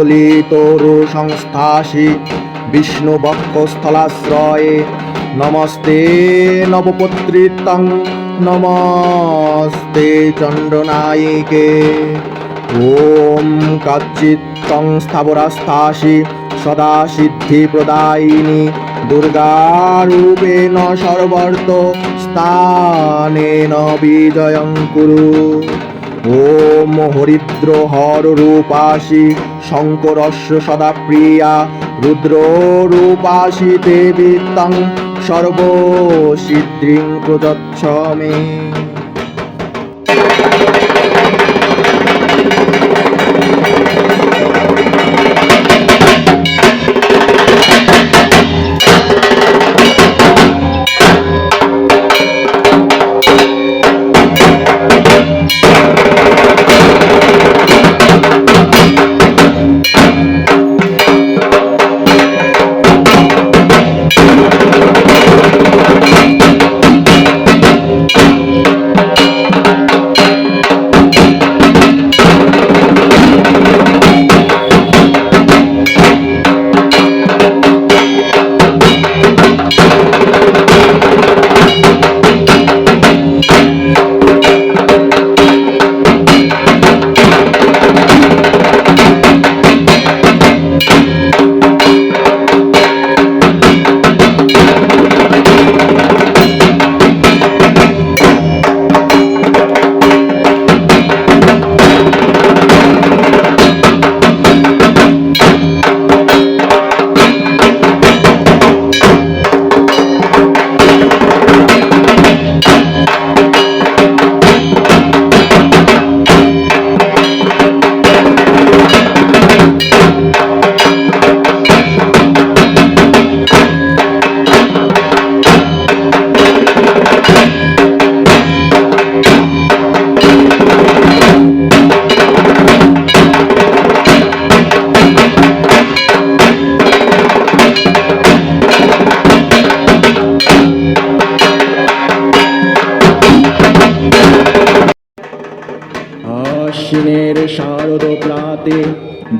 কদলীতরু সংস্থাসি বিষ্ণু বক্ষস্থলাশ্রয়ে। নমস্তে নবপত্রিতং নমস্তে চণ্ডনায়িকে ওম কাচিত্তং স্থাবরাস্থাসি সদা সিদ্ধিপ্রদায়িনী দুর্গারূপেণ সর্বর্ত স্থানেন বিজয়ং কুরু। ওম হরিদ্র হর রূপাসি শঙ্করস্য সদা প্রিয়া রুদ্র রূপাসি দেবী তং সর্বসিদ্ধিং প্রযচ্ছ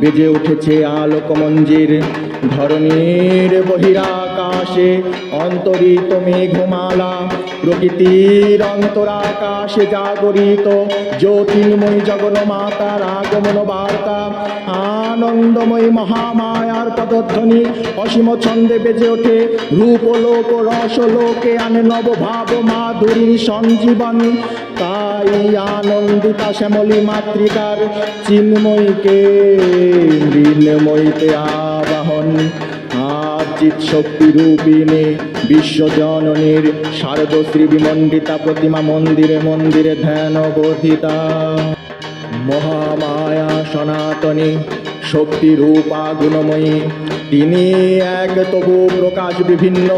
বেজে উঠেছে আলোক মঞ্জির ধরণীর বহিরাকাশে। অন্তরিত মেঘমালা, প্রকৃতির অন্তরাকাশে জাগরিত, জ্যোতির্ময় জগন্মাতার আগমন বার্তা, আনন্দময় মহামায়ার পদধ্বনি, অসীম ছন্দে বেজে ওঠে রূপলোক, রসলোকে আনে নবভাব মাধুরীর সঞ্জীবন। তাই আনন্দিতা শ্যামলী মাতৃকার চিন্ময়ীকে মৃন্ময়ীতে আবাহন। আচিত শক্তি রূপিণী বিশ্বজননীর শারদশ্রী বিমণ্ডিতা প্রতিমা মন্দিরে মন্দিরে ধ্যান বোধিতা মহামায়া সনাতনী শক্তি রূপা গুণময়ী তিনি এক, তবু প্রকাশ বিভিন্ন।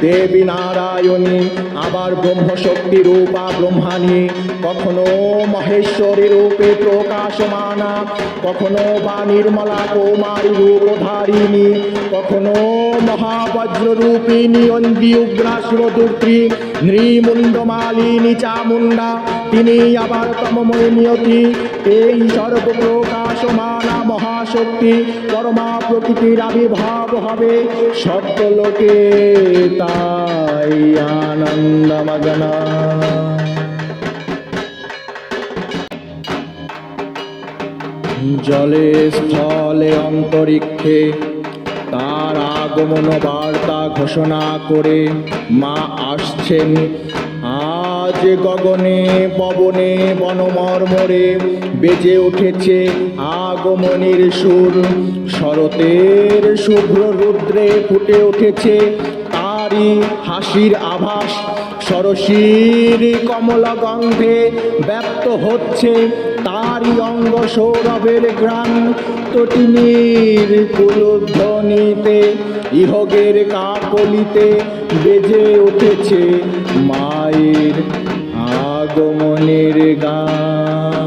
দেবী নারায়ণী, আবার ব্রহ্মশক্তি রূপা ব্রহ্মাণী। কখনো মহেশ্বরী রূপে প্রকাশমানা, কখনো বা নির্মলা কৌমারী রূপধারিণী, কখনো মহাবজ্র রূপিণী অন্দি উগ্রা শিবদুর্ত্রী নৃমুণ্ডমালিনী চামুণ্ডা তিনি আবার তমময় নিয়তি। এই সর্বপ্রকাশমানা মহাশক্তি, পরমা প্রকৃতির আবির্ভাব হবে। সত্যলোকে তাই আনন্দমগনা। জলে স্থলে অন্তরিক্ষে তার আগমন বার্তা ঘোষণা করে মা আসছেন আজ গগনে, পবনে, বনমর্মরে বেজে উঠেছে আগমনের সুর। শরতের শুভ্র রুদ্রে ফুটে উঠেছে তারই হাসির আভাস। সরসীর কমলা গন্ধে ব্যক্ত হচ্ছে তারই অঙ্গ সৌরভের গ্রাম তটিনীর কুলধ্বনিতে, ইহগের কাকলিতে বেজে উঠেছে মায়ের আগমনের গান।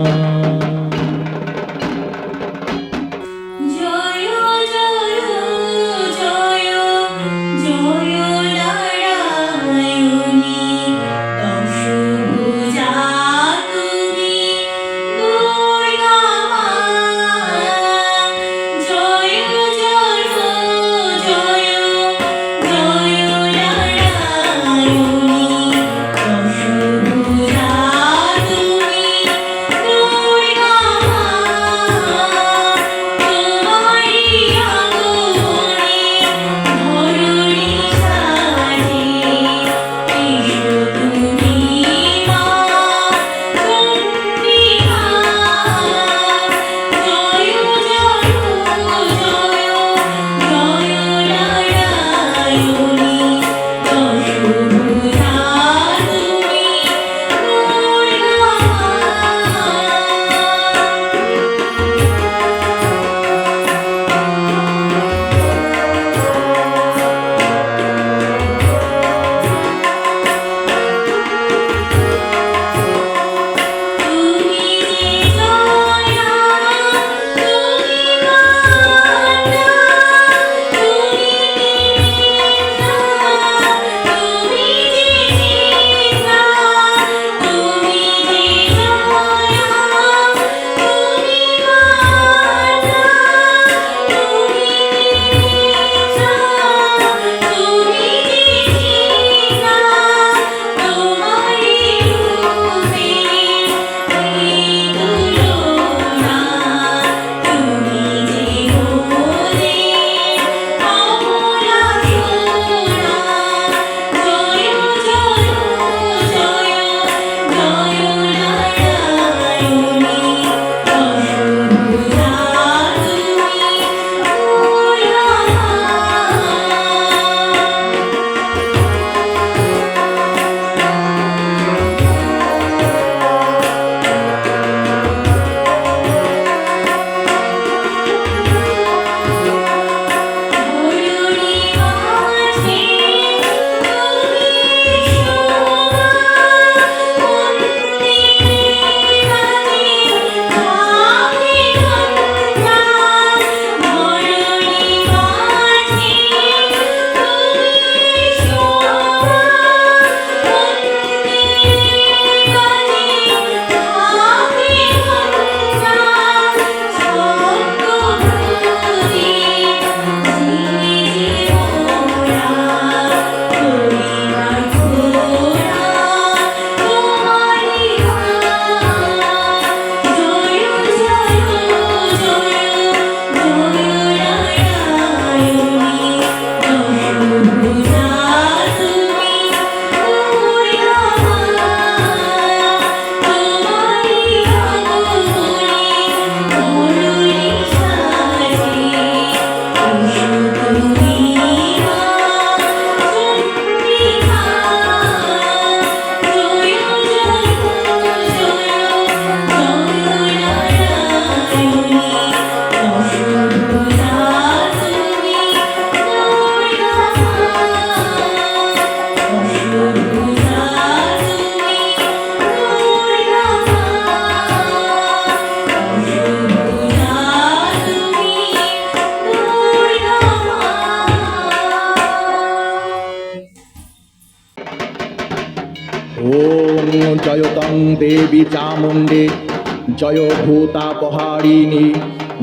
জয় ভূতাপহারিণী,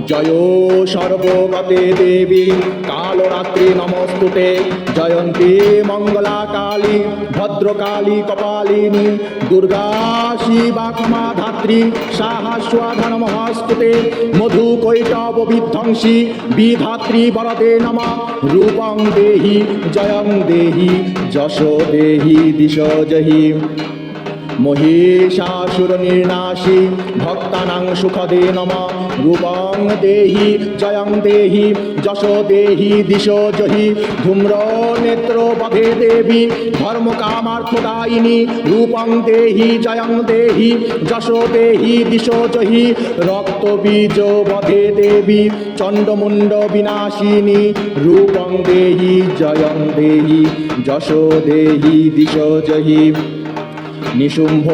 জয় সর্বগতে দেবী, কালরাত্রি নমস্তুতে, জয়ন্তী মঙ্গলা কালী ভদ্রকালী কপালিনী, দুর্গা শিবা ক্ষমা ধাত্রী সাহাস্বাধা নমস্তুতে মধু কৈটব বিধ্বংসী, বিধাত্রী বরদে নম। রূপং দেহি, জয়ং দেহি যশো দেহি দিশ জহি। মহিষাসুরনির্নাশী, ভক্তানাং সুখদে নম। রূপং দেহি, জয়ং দেহি, যশো দেহি, দিশো জহি। ধূম্র নেত্র বধে দেবী, ধর্মকামার্থদায়িনী। রূপং দেহি, জয়ং দেহি, যশো দেহি, দিশো জহি। রক্তবীজ বধে দেবী, চণ্ডমুণ্ড বিনাশিনী। রূপং দেহি, জয়ং দেহি, যশো দেহি, দিশো জহি। নিশুম্ভ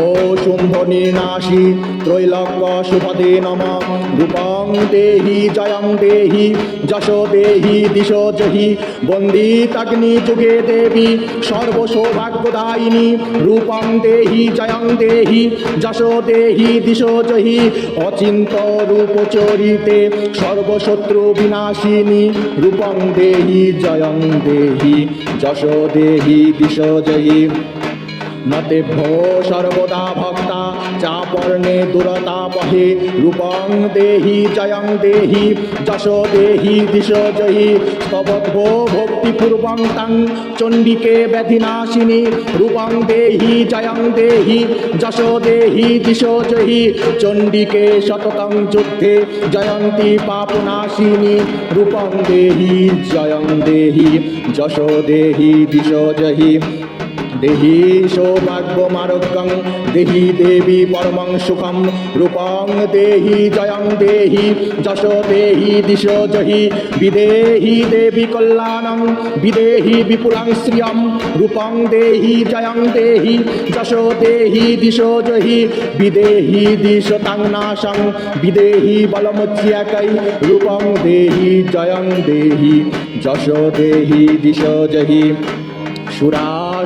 শুম্ভ নিনাশি ত্রৈলক্য সুপদে নম। রূপং দেহি, জয়ং দেহি, যশো দেহি, দিশো জহি। বন্দিতাগ্নি যুগে দেবী, সর্বসৌভাগ্যদায়িনী। রূপং দেহি, জয়ং দেহি, যশো দেহি, দিশো জহি। অচিন্ত রূপচরিতে সর্বশত্রু বিনাশিনী। রূপং দেহি, জয়ং দেহি, যশো দেহি, দিশো জহি। নতেভ্যো সর্বদা ভক্তা চাপর্ণে দুরতাপহে রূপং দেহি জয়ং দেহি যশো দেহি দিশ জহি স্তবদ্ভো ভক্তিপূর্বং তাং চণ্ডিকে ব্যাধিনাশিনী রূপং দেহি জয়ং দেহি যশো দেহি দিশ জহি চণ্ডিকে শততং যুদ্ধে জয়ন্তী পাপনাশিনী রূপং দেহি জয়ং দেহি যশো দেহি দিশ জহি দেহি সৌভাগ্যমারোগ্যং দেহি দেবী পরমং সুখম, রূপং দেহি জয়ং দেহি, যশ দেহি দিশ জহি, বিদেহি দেবী কল্যাণং, বিদেহি বিপুলাং শ্রিয়ম, রূপং দেহি জয়ং দেহি, যশ দেহি দিশ জহি, বিদেহি দিশ তাং নাশং, বিদেহি বলমুচ্যकै রূপং দেহি জয়ং দেহি, যশ দেহি দিশ জহি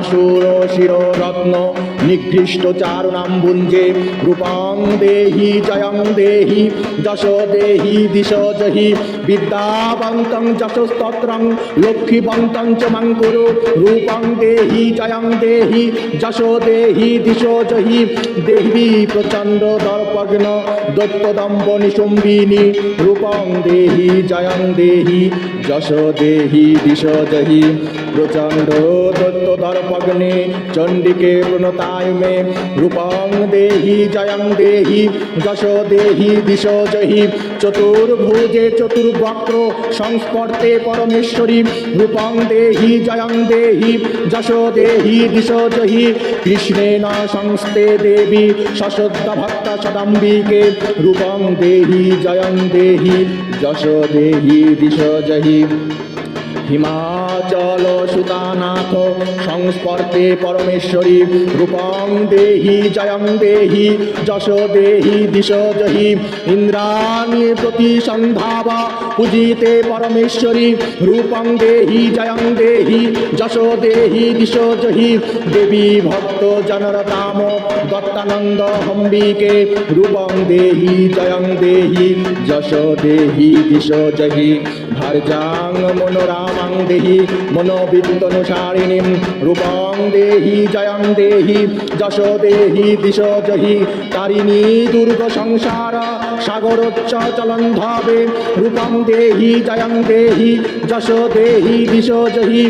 সুরাসুর শিররত্ন নিগৃষ্ট চারুণাম্বুঞ্জে রূপং দেহি, জয়ং দেহি, যশ দেহি, দিশ জহি বিদ্যাবন্तं যশস্তত্রং লক্ষ্মীবন্तं চ মাং কুরু, রূপং দেহি, জয়ং দেহি, যশ দেহি, দিশ জহি দেবী প্রচণ্ড দর্পগ্ন, দত্তদম্ব নিশুম্বিনী, রূপং দেহি, জয়ং দেহি যশ দেহি, দিশ জহি প্রচণ্ড দত্ত দর্পগ্নে চণ্ডিকে প্রণতায় মে। রূপং দেহি, জয়ং দেহি, যশ দেহি চতুর্ভুজে চতুর্বক্র সংস্পর্তে পরমেশ্বরী। রূপং দেহি, জয়ং দেহি, যশ দেহি কৃষ্ণেন সংস্থে দেবী সশব্দ ভক্ত সদম্বিকে রূপং দেহি জয়ং দেহি যশ দেহি দিশ জহি হিমাচল সুতানাথ সংস্পর্কে পরমেশ্বরী, রূপং দেহি, জয়ং দেহি, যশ দেহি, দিশ ইন্দ্রাণী প্রতি সন্ধাব পূজিতে পরমেশ্বরী, রূপং দেহি, জয়ং দেহি, যশ দেহি, দিশ দেবী ভক্ত জনরতাম, দত্তানন্দ হম্বিকে, রূপং দেহি, জয়ং দেহি, যশ দেহি, দিশ জহি। ভার্যাং মনোরামাং দেহি মনোবিদ্যনুসারিণীম রূপং দেহি জয়ং দেহি যশ দেহি দিশ জহি তারিণী দুর্গ সংসার সাগরোচ্চ চলন ধাবে রূপং দেহি জয়ং দেহি যশ দেহি দিশ জহি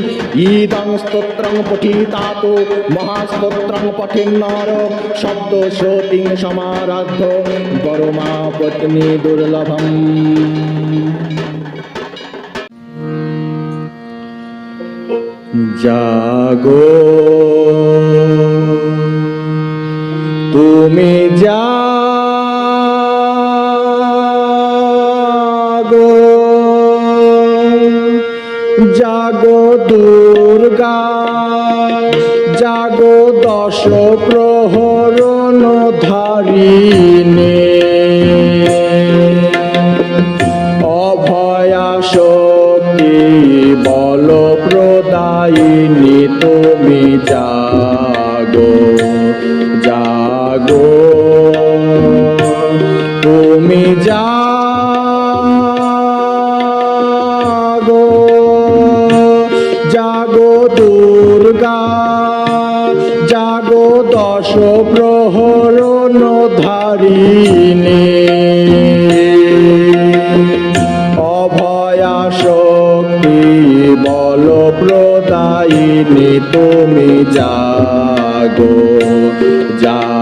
ঈদং স্তোত্রং পঠিতাত মহাস্তোত্রং পঠিন্নর শব্দ শ্রোতিং সমারাধ্য গরমা পত্নী দুর্লভম জাগো। তুমি জাগো। জাগো দুর্গা জাগো দশ প্রহরণ জাগো জাগো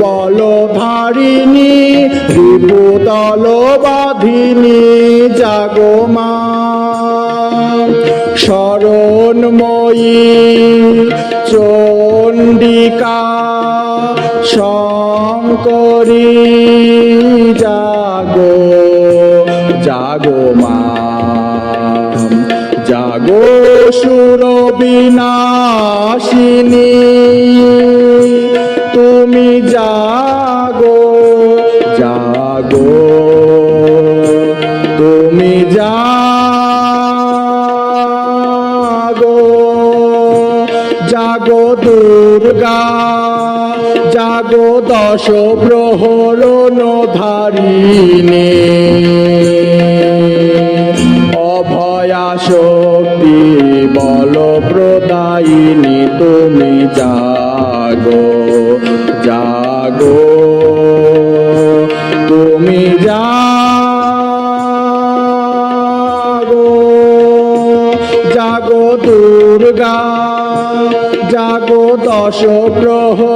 বল ধারিণী রিপু দল বাধিনী জাগমা শরণময়ী চণ্ডিকা শঙ্কর জাগো জাগো মা। জাগো সুর দশ প্রহরণ অভয়া শক্তি বল প্রদায়িনী তুমি জাগো জাগো। তুমি জাগো জাগো দুর্গা, জাগো দশ প্রহরণ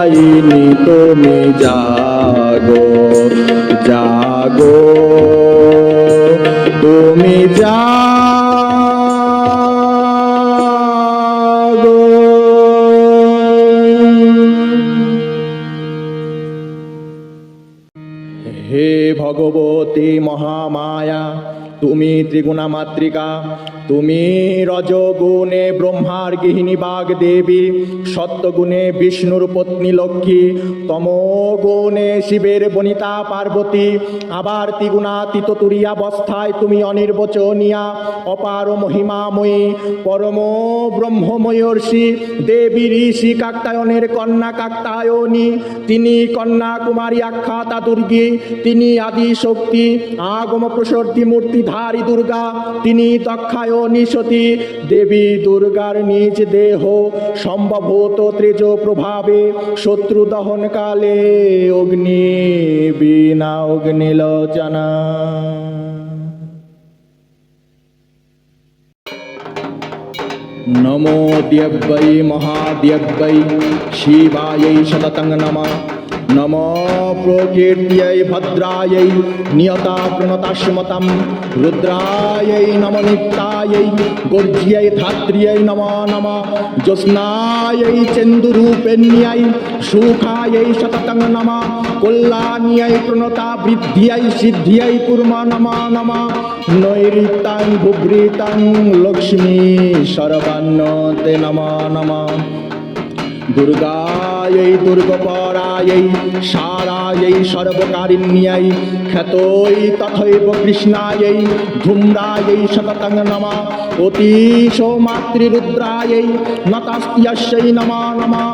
প্রদায়িনী তুমি জাগো জাগো। তুমি জাগো। হে ভগবতী মহামায়া তুমি ত্রিগুণা মাতৃকা তুমি রজগুণে ব্রহ্মার গৃহিণী বাগ দেবী সত্যগুণে বিষ্ণুর পত্নী লক্ষ্মী, তমগুণে শিবের বনিতা পার্বতী, আবার ত্রিগুণা ত্রিগুণাতীত তুরিয়াবস্থায় তুমি অনির্বচনীয়া, অপার মহিমাময়ী, পরম ব্রহ্মময়র্ষি, দেবী ঋষি কাক্তায়নের কন্যা কাক্তায়নী, তিনি কন্যা কুমারী আখ্যাতা দুর্গী, তিনি আদি শক্তি আগম প্রসর্তি মূর্তিধারী দুর্গা, তিনি দক্ষায়নী সতী দেবী দুর্গার নিজ দেহ, সম্ভবত ত্রেজ প্রভাবে শত্রু দহন কালে অগ্নি, বিনা অগ্নিলোচনা নমো দ্যব্যৈ মহাদ্যব্যৈ শিবাयै শততং নমঃ। নম প্রকৃতি ভদ্রাयै নিয়তা প্রণতাস্মতাম নম নিত্যাयै গর্জ্যাই ধাত্রিয়াই নম নম জ্যোৎস্নাयै চেন্দুরূপেণ্যাই সুখাयै সততং নম কল্যাণিয়াই প্রণতা বৃদ্ধিয়াই সিদ্ধিয়াই কুর্ম নম নম নৈরিতং ভুবৃতাং লক্ষ্মী সর্বান্নতে নম নম দুর্গা দুর্গাপরায়ই দুর্গপরায়ই সর্বকারী নিয়াই খ্যাতই তথৈব কৃষ্ণায়ই, ধূম্রায়ই শততং নমা অতি সৌমাতৃরুদ্রায়ই নতাস্তিয়াস্যই নমা নমা,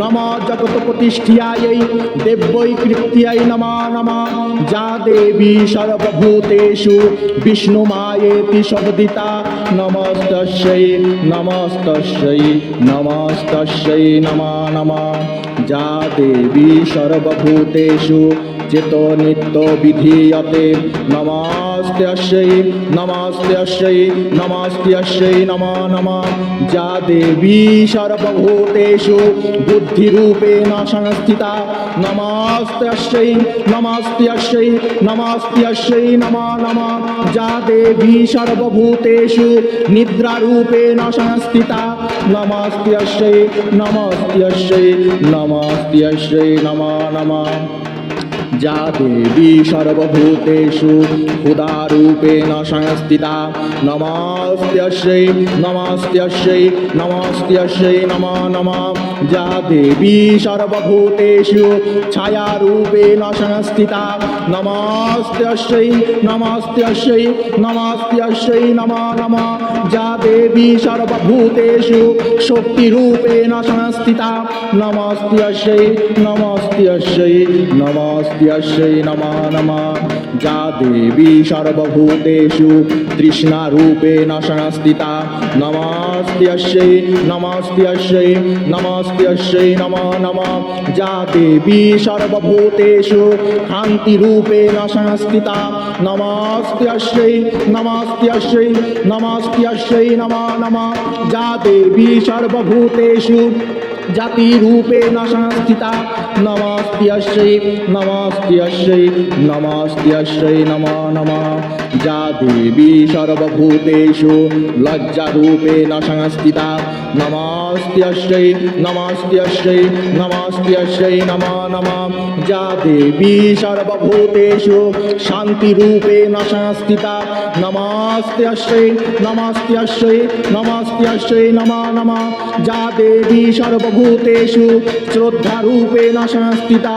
নম জগত প্রতিষ্ঠিয়ায়ই দেব্যই কৃত্যাই নমা নমা, যা দেবী সর্বভূতেষু বিষ্ণু মায়েতি সবদিতা নমস্তস্যই নমস্তস্যই নমস্তস্যই নমা নমা। যা দেবী সর্বভূতেষু চেত নিত্য বিধীয়তে নমস্ত্যস্যৈ নমস্ত্যস্যৈ নমস্ত্যস্যৈ নমঃ নমঃ। যা দেবী সর্বভূতেষু বুদ্ধিরূপেণ সংস্থিতা। নমস্ত্যস্যৈ নমস্ত্যস্যৈ নমস্ত্যস্যৈ নমঃ নমঃ। যা দেবী সর্বভূতেষু নিদ্রারূপেণ সংস্থিতা। নমস্ত্যস্যৈ নমস্ত্যস্যৈ নমস্ত্যস্যৈ নমঃ নমঃ। যা দেবী সর্বভূতেষু ক্ষুদারূপেণ সংস্থিতা নমস্ত্যস্যৈ নমস্ত্যস্যৈ নমস্ত্যস্যৈ নমঃ নমঃ। যা দেবী সর্বভূতেষু ছায়ারূপেণ সংস্থিতা নমস্ত্যস্যৈ নমস্ত্যস্যৈ নমস্ত্যস্যৈ নমঃ নমঃ। যা দেবী সর্বভূতেষু শক্তিরূপেণ সংস্থিতা নমস্ত্যস্যৈ নমস্ত্যস্যৈ নমস্ত্যস্যৈ নমঃ নমঃ। যা দেবী সর্বভূতেষু তৃষ্ণারূপেণ সংস্থিতা নমস্ত্যস্যৈ নমস্ত্যস্যৈ নমস্ত্যস্যৈ নমঃ নমঃ। যা দেবী সর্বভূতেষু শান্তিরূপেণ সংস্থিতা নমস্ত্যস্যৈ নমস্ত্যস্যৈ নমস্ত্যস্যৈ নমঃ নমঃ। যা দেবী সর্বভূতেষু জাতিরূপেণ সংস্থিতা নমস্ত্যস্যৈ নমস্ত্যস্যৈ নমস্ত্যস্যৈ নমঃ নমঃ। যা দেবী সর্বভূতেষু লজ্জারূপেণ সংস্থিতা নমস্ত্যস্যৈ নমস্ত্যস্যৈ নমস্ত্যস্যৈ নমো নমঃ যা দেবী সর্বভূতেষু শান্তিরূপেণ সংস্থিতা নমস্ত্যস্যৈ নমস্ত্যস্যৈ নমস্ত্যস্যৈ নমো নমঃ যা দেবী সর্বভূতেষু শ্রদ্ধারূপেণ সংস্থিতা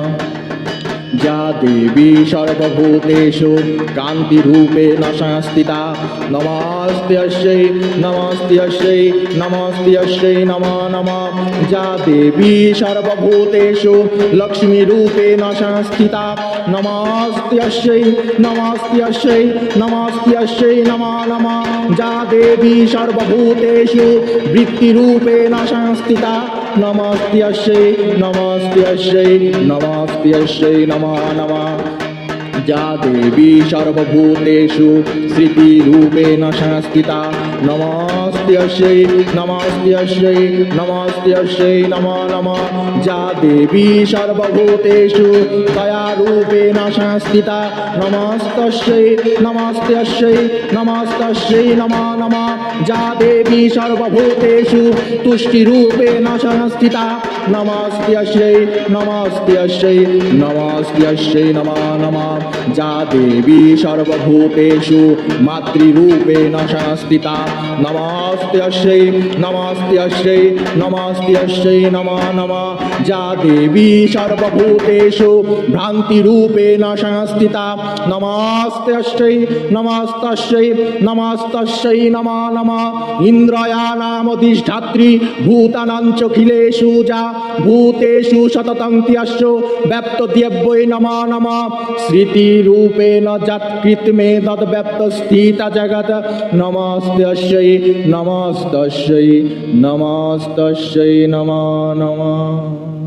যা দেবী সর্বভূতেষু কান্তিরূপেণ সংস্থিতা নমস্ত্যস্যৈ নমস্ত্যস্যৈ নমস্ত্যস্যৈ নমো নমঃ। যা দেবী সর্বভূতেষু লক্ষ্মীরূপেণ সংস্থিতা নমস্ত্যস্যৈ নমস্ত্যস্যৈ নমস্ত্যস্যৈ নমো নমঃ। যা দেবী সর্বভূতেষু বৃত্তিরূপেণ সংস্থিতা নমস্ত্যস্যৈ নমস্ত্যস্যৈ নমস্ত্যস্যৈ নমো নমঃ যা দেবী সর্বভূতেষু স্মৃতিরূপেণ সংস্থিতা নমস্ত্যস্যৈ নমস্ত্যস্যৈ নমস্ত্যস্যৈ নমো নমঃ। যা দেবী সর্বভূতেষু দয়ারূপেণ সংস্থিতা নমস্তস্যৈ নমস্ত্যস্যৈ নমস্তস্যৈ নমো নমঃ। যা দেবী সর্বভূতেষু তুষ্টিরূপেণ সংস্থিতা নমস্ত্যস্যৈ নমস্ত্যস্যৈ নমস্ত্যস্যৈ নমো নমঃ। যা দেবী সর্বভূতেষু মাতৃরূপেণ সংস্থিতা নমস্ত্যস্যৈ নমস্ত্যস্যৈ নমস্ত্যস্যৈ নমো নমঃ। যা দেবী সর্বভূতেষু ভ্রান্তিরূপেণ সংস্থিতা। নমস্ত্যস্যৈ নমস্তস্যৈ নমস্তস্যৈ নমো নমঃ। ইন্দ্রয়ানামধিষ্ঠাত্রী ভূতানাঞ্চখিলেষু যা, ভূতেষু সততং ত্যস্য ব্যপ্তদ্যব্যৈ নমো নমঃ। স্মৃতিরূপেণ যৎকৃতমে তদ্ব্যপ্তস্থিত জগৎ। নমস্তস্যৈ নমস্তস্যৈ নমস্তস্যৈ নমো নমঃ।